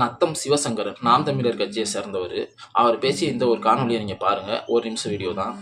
நத்தம் சிவசங்கரன். நாம் தமிழர் கட்சியை சேர்ந்தவர். அவர் பேசிய இந்த ஒரு காணொலியை நீங்கள் பாருங்கள் ஒரு நிமிஷம் வீடியோ தான்.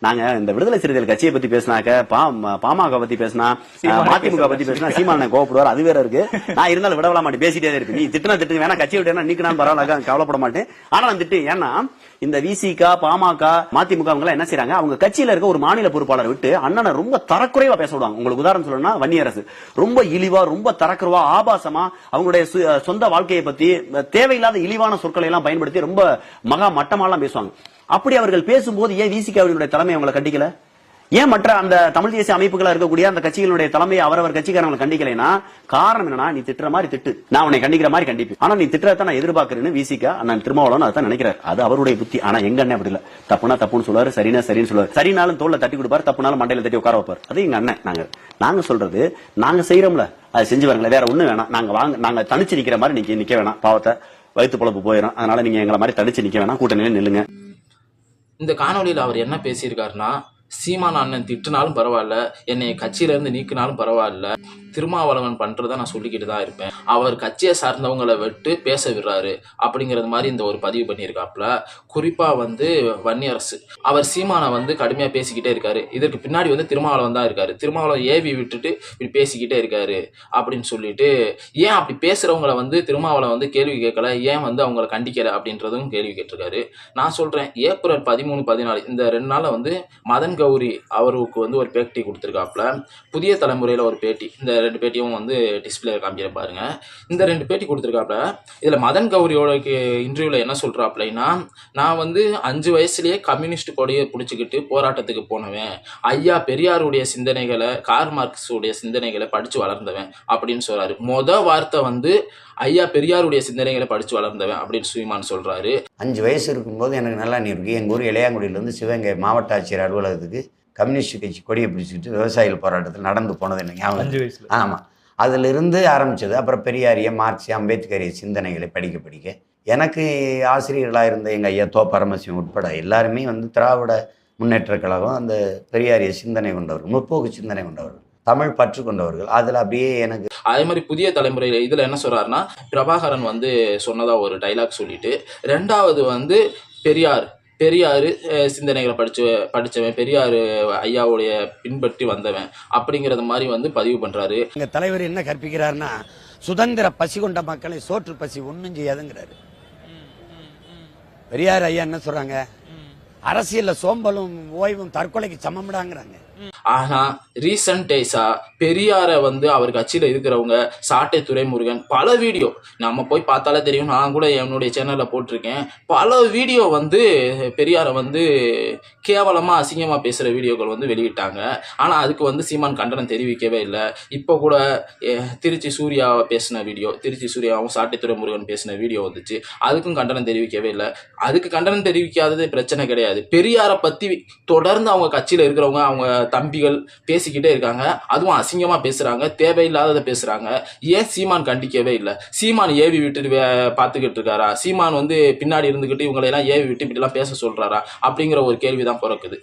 நாங்க இந்த விடுதலை சிறுத்தைகள் கட்சியை பத்தி பேசினாக்க பா- பாமக பத்தி பேசினா மதிமுக பத்தி பேசினா சீமான கோவப்படுவார். அது வேற இருக்கு. நான் இருந்தாலும் விடவிட மாட்டேன். பேசிட்டே இருக்கு நீ திட்டினா திட்டு வேணா கட்சியை விட்டு நீக்கினான்னு பரவாயில்ல. கவலைப்பட மாட்டேன். ஆனா நான் திட்டு. ஏன்னா இந்த விசிக பாமக மதிமுக அவங்க எல்லாம் என்ன செய்றாங்க? அவங்க கட்சியில இருக்க ஒரு மாநில பொறுப்பாளர் விட்டு அண்ணனை ரொம்ப தரக்குறைவா பேச விடுவாங்க. உங்களுக்கு உதாரணம் சொல்லணும்னா வன்னியரசு. ரொம்ப இழிவா ரொம்ப தரக்குறைவா ஆபாசமா அவங்களுடைய சு- சொந்த வாழ்க்கையை பத்தி தேவையில்லாத இழிவான சொற்களை எல்லாம் பயன்படுத்தி ரொம்ப மகா மட்டமாலாம் பேசுவாங்க. அப்படி அவர்கள் பேசும்போது ஏன் விசிகாவினுடைய தலைமை அவங்களை கண்டிக்கல? ஏன் மற்ற அந்த தமிழ் தேசிய அமைப்புகளா இருக்கக்கூடிய அந்த கட்சிகளுடைய தலைமையை அவரவர் கட்சிக்காரங்களை கண்டிக்கலைன்னா காரணம் என்னன்னா நீ திட்டுற மாதிரி திட்டு. நான் உன்னை கண்டிக்கிற மாதிரி கண்டிப்பேன். ஆனா நீ திட்டுறத நான் எதிர்பார்க்கறேன்னு விசிகா அண்ணன் திருமாவளவன் அதான் நினைக்கிறார். அது அவருடைய புத்தி. ஆனா எங்க அண்ணன் அப்படி இல்ல. தப்புனா தப்புன்னு சொல்லுவாரு சரினா சரின்னு சொல்லுவாரு. சரினாலும் தோல்ல தட்டி கொடுப்பாரு தப்புனாலும் மண்டையில தட்டி உட்கார வைப்பார். அது எங்க அண்ணன். நாங்க நாங்க சொல்றது நாங்க செய்யறோம்ல. அது செஞ்சு வரங்களே வேற ஒண்ணு வேணாம். நாங்க வாங்க நாங்க தனிச்சு நிக்கிற மாதிரி நிக்க நிக்க வேணாம். பாவத்தை வயிற்று பொழப்பு போயிடும் அதனால நீங்க எங்களை மாதிரி தனிச்சு நிக்க வேணாம். கூட்டணியில நில்லுங்க. இந்த காணொலியில் அவர் என்ன பேசியிருக்காருன்னா சீமான் அண்ணன் திட்டுனாலும் பரவாயில்ல என்னை கட்சியில இருந்து நீக்கினாலும் பரவாயில்ல திருமாவளவன் பண்ணுறத நான் சொல்லிக்கிட்டு தான் இருப்பேன். அவர் கட்சியை சார்ந்தவங்களை விட்டு பேச விடுறாரு அப்படிங்கிறது மாதிரி இந்த ஒரு பதிவு பண்ணியிருக்காப்புல. குறிப்பாக வந்து வன்னியரசு. அவர் சீமானை வந்து கடுமையாக பேசிக்கிட்டே இருக்காரு. இதற்கு பின்னாடி வந்து திருமாவளவன் தான் இருக்காரு. திருமாவளவன் ஏவி விட்டுட்டு இப்படி பேசிக்கிட்டே இருக்காரு அப்படின்னு சொல்லிட்டு ஏன் அப்படி பேசுகிறவங்கள வந்து திருமாவளவன் வந்து கேள்வி கேட்கல? ஏன் வந்து அவங்கள கண்டிக்கல? அப்படின்றதும் கேள்வி கேட்டிருக்காரு. நான் சொல்கிறேன் ஏப்ரல் பதிமூணு பதினாலு இந்த ரெண்டு நாளில் வந்து மதன் கௌரி அவருக்கு வந்து ஒரு பேட்டி கொடுத்துருக்காப்புல. புதிய தலைமுறையில் ஒரு பேட்டி. இந்த ரெண்டு பேட்டியும் வந்து டிஸ்பிளேயில் காமிக்கிற பாருங்க. இந்த ரெண்டு பேட்டி கொடுத்துருக்காப்புல இதில் மதன் கௌரியோட இன்டர்வியூவில் என்ன சொல்கிறாப்புலன்னா நான் வந்து அஞ்சு வயசுலேயே கம்யூனிஸ்ட் கொடியை பிடிச்சிக்கிட்டு போராட்டத்துக்கு போனவன். ஐயா பெரியாருடைய சிந்தனைகளை கார் மார்க்ஸுடைய சிந்தனைகளை படித்து வளர்ந்தவன் அப்படின்னு சொல்றாரு. மொத வார்த்தை வந்து ஐயா பெரியாருடைய சிந்தனைகளை படித்து வளர்ந்தவன் அப்படின்னு சுயமான் சொல்கிறாரு அஞ்சு வயசு இருக்கும்போது எனக்கு நல்லா இருக்கு. எங்கள் ஊர் இளையாங்குடியிலேருந்து சிவகங்கை மாவட்ட ஆட்சியர் அலுவலகத்துக்கு கம்யூனிஸ்ட் கட்சி கொடியை பிடிச்சிக்கிட்டு விவசாயிகள் போராட்டத்தில் நடந்து போனது எனக்கு ஞாபகம் அஞ்சு. வயசுல. ஆமாம் அதிலிருந்து ஆரம்பிச்சது அப்புறம் பெரியாரிய மார்க்ஸ் அம்பேத்கரிய சிந்தனைகளை படிக்க படிக்க. எனக்கு ஆசிரியர்களாக இருந்த எங்கள் ஐயா தோ. பரமசிவம் உட்பட எல்லாருமே வந்து திராவிட முன்னேற்றக் கழகம் அந்த பெரியாரிய சிந்தனை கொண்டவர்கள் முற்போக்கு சிந்தனை கொண்டவர்கள் தமிழ் பற்று கொண்டவர்கள். அதில் அப்படியே எனக்கு அதே மாதிரி புதிய தலைமுறையில இதுல என்ன சொல்றாருன்னா பிரபாகரன் வந்து சொன்னதா ஒரு டைலாக் சொல்லிட்டு ரெண்டாவது வந்து பெரியார் பெரியாரு சிந்தனைகளை படிச்சு படிச்சவன் பெரியார் ஐயாவுடைய பின்பற்றி வந்தவன் அப்படிங்கறது மாதிரி வந்து பதிவு பண்றாரு. எங்க தலைவர் என்ன கற்பிக்கிறாருன்னா சுதந்திர பசி கொண்ட மக்களை சோற்று பசி ஒண்ணும் செய்யாதுங்கிறாரு. பெரியார் ஐயா என்ன சொல்றாங்க? அரசியல்ல சோம்பலும் ஓய்வும் தற்கொலைக்கு சமமிடாங்கிறாங்க. ஆனால் ரீசன்ட் டேஸாக பெரியாரை வந்து அவர் கட்சியில் இருக்கிறவங்க சாட்டை துறைமுருகன் பல வீடியோ நம்ம போய் பார்த்தாலே தெரியும். நான் கூட என்னுடைய சேனலில் போட்டிருக்கேன். பல வீடியோ வந்து பெரியாரை வந்து கேவலமாக அசிங்கமாக பேசுகிற வீடியோக்கள் வந்து வெளியிட்டாங்க. ஆனால் அதுக்கு வந்து சீமான் கண்டனம் தெரிவிக்கவே இல்லை. இப்போ கூட திருச்சி சூர்யாவை பேசின வீடியோ திருச்சி சூர்யாவும் சாட்டை துறைமுருகன் பேசின வீடியோ வந்துச்சு. அதுக்கும் கண்டனம் தெரிவிக்கவே இல்லை. அதுக்கு கண்டனம் தெரிவிக்காதது பிரச்சனை கிடையாது. பெரியாரை பற்றி தொடர்ந்து அவங்க கட்சியில் இருக்கிறவங்க அவங்க தம்பிகள் பேசிக்கிட்டே இருக்காங்க. அதுவும் அசிங்கமா பேசுறாங்க. தேவையில்லாததை பேசுறாங்க. ஏன் சீமான் கண்டிக்கவே இல்லை? சீமான் ஏவி விட்டுட்டு பார்த்துக்கிட்டு இருக்காரா? சீமான் வந்து பின்னாடி இருந்துக்கிட்டு இவங்களை எல்லாம் ஏவி விட்டு இப்படி எல்லாம் பேச சொல்றாரா? அப்படிங்கிற ஒரு கேள்விதான் பிறக்குது.